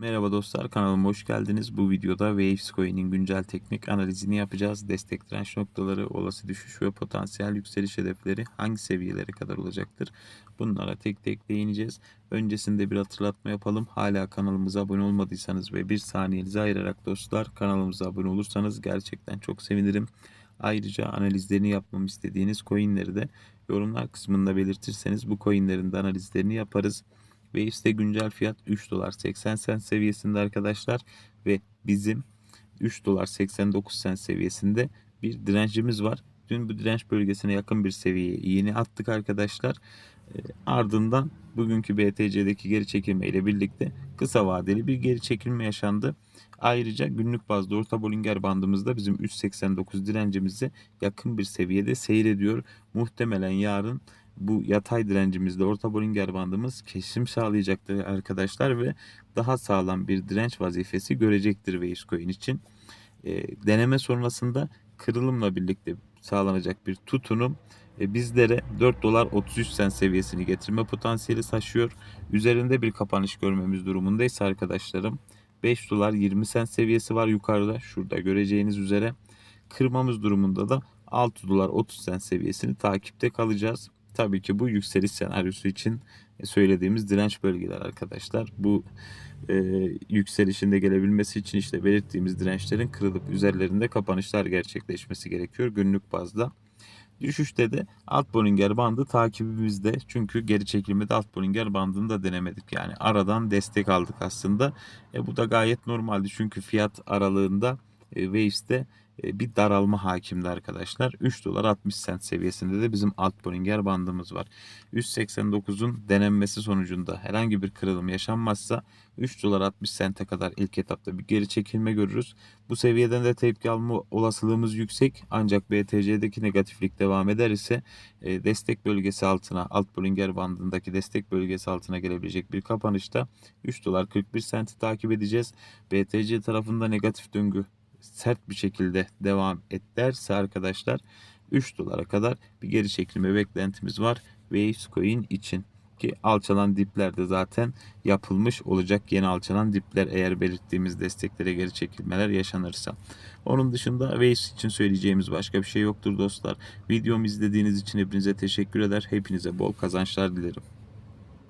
Merhaba dostlar kanalıma hoş geldiniz. Bu videoda Waves Coin'in güncel teknik analizini yapacağız. Destek direnç noktaları, olası düşüş ve potansiyel yükseliş hedefleri hangi seviyelere kadar olacaktır? Bunlara tek tek değineceğiz. Öncesinde bir hatırlatma yapalım. Hala kanalımıza abone olmadıysanız ve bir saniyenizi ayırarak dostlar kanalımıza abone olursanız gerçekten çok sevinirim. Ayrıca analizlerini yapmamı istediğiniz coinleri de yorumlar kısmında belirtirseniz bu coinlerin de analizlerini yaparız. Waves'te güncel fiyat 3 dolar 80 sent seviyesinde arkadaşlar ve bizim 3 dolar 89 sent seviyesinde bir direncimiz var. Dün bu direnç bölgesine yakın bir seviyeye iğne attık arkadaşlar. E, ardından bugünkü BTC'deki geri çekilme ile birlikte kısa vadeli bir geri çekilme yaşandı. Ayrıca günlük bazda orta Bollinger bandımızda bizim 3.89 direncimize yakın bir seviyede seyrediyor. Muhtemelen yarın bu yatay direncimizde orta Bollinger bandımız kesim sağlayacaktır arkadaşlar ve daha sağlam bir direnç vazifesi görecektir Waves Coin için. E, deneme sonrasında kırılımla birlikte sağlanacak bir tutunum e, bizlere 4 dolar 33 sent seviyesini getirme potansiyeli taşıyor. Üzerinde bir kapanış görmemiz durumundaysa arkadaşlarım 5 dolar 20 sent seviyesi var yukarıda şurada göreceğiniz üzere. Kırmamız durumunda da 6 dolar 30 sent seviyesini takipte kalacağız. Tabii ki bu yükseliş senaryosu için söylediğimiz direnç bölgeler arkadaşlar. Bu e, yükselişinde gelebilmesi için işte belirttiğimiz dirençlerin kırılıp üzerlerinde kapanışlar gerçekleşmesi gerekiyor günlük bazda. Düşüşte de alt Bollinger bandı takibimizde. Çünkü geri çekilmede alt Bollinger bandını da denemedik. Yani aradan destek aldık aslında. E, bu da gayet normaldi. Çünkü fiyat aralığında e, Waves'te e, bir daralma hakimdi arkadaşlar. 3 dolar 60 sent seviyesinde de bizim alt Bollinger bandımız var. 189'un denenmesi sonucunda herhangi bir kırılım yaşanmazsa 3 dolar 60 sente kadar ilk etapta bir geri çekilme görürüz. Bu seviyeden de tepki alma olasılığımız yüksek. Ancak BTC'deki negatiflik devam eder ise e, destek bölgesi altına alt Bollinger bandındaki destek bölgesi altına gelebilecek bir kapanışta 3 dolar 41 senti takip edeceğiz. BTC tarafında negatif döngü sert bir şekilde devam ederse arkadaşlar 3 dolara kadar bir geri çekilme beklentimiz var Waves Coin için ki alçalan dipler de zaten yapılmış olacak yeni alçalan dipler eğer belirttiğimiz desteklere geri çekilmeler yaşanırsa. Onun dışında Waves için söyleyeceğimiz başka bir şey yoktur dostlar. Videomu izlediğiniz için hepinize teşekkür eder. Hepinize bol kazançlar dilerim.